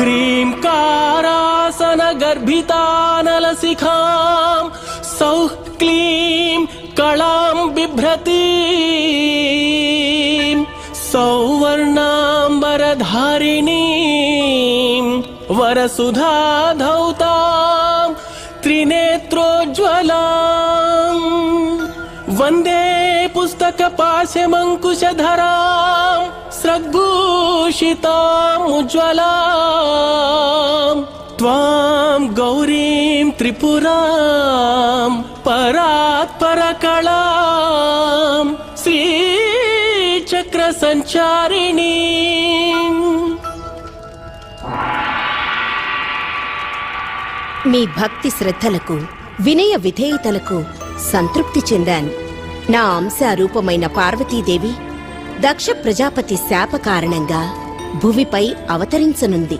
ह्रीङ्कारासनगर्भितानलशिखां सौः क्लीं कलां बिभ्रतीं सौवर्णाम्बरधारिणीं वरसुधाधौतां त्रिनेत्रोज्ज्वलाम् वन्दे पुस्तकपाशमङ्कुशधरां स्रग्भूषितामुज्ज्वलां त्वां गौरीं त्रिपुरां परात्परकलां श्रीचक्रसञ्चारिणीम् మీ భక్తి శ్రద్ధలకు వినయ విధేయతలకు సంతృప్తి చెందాను నా అంశారూపమైన పార్వతీదేవి దక్ష ప్రజాపతి శాప కారణంగా భువిపై అవతరించనుంది.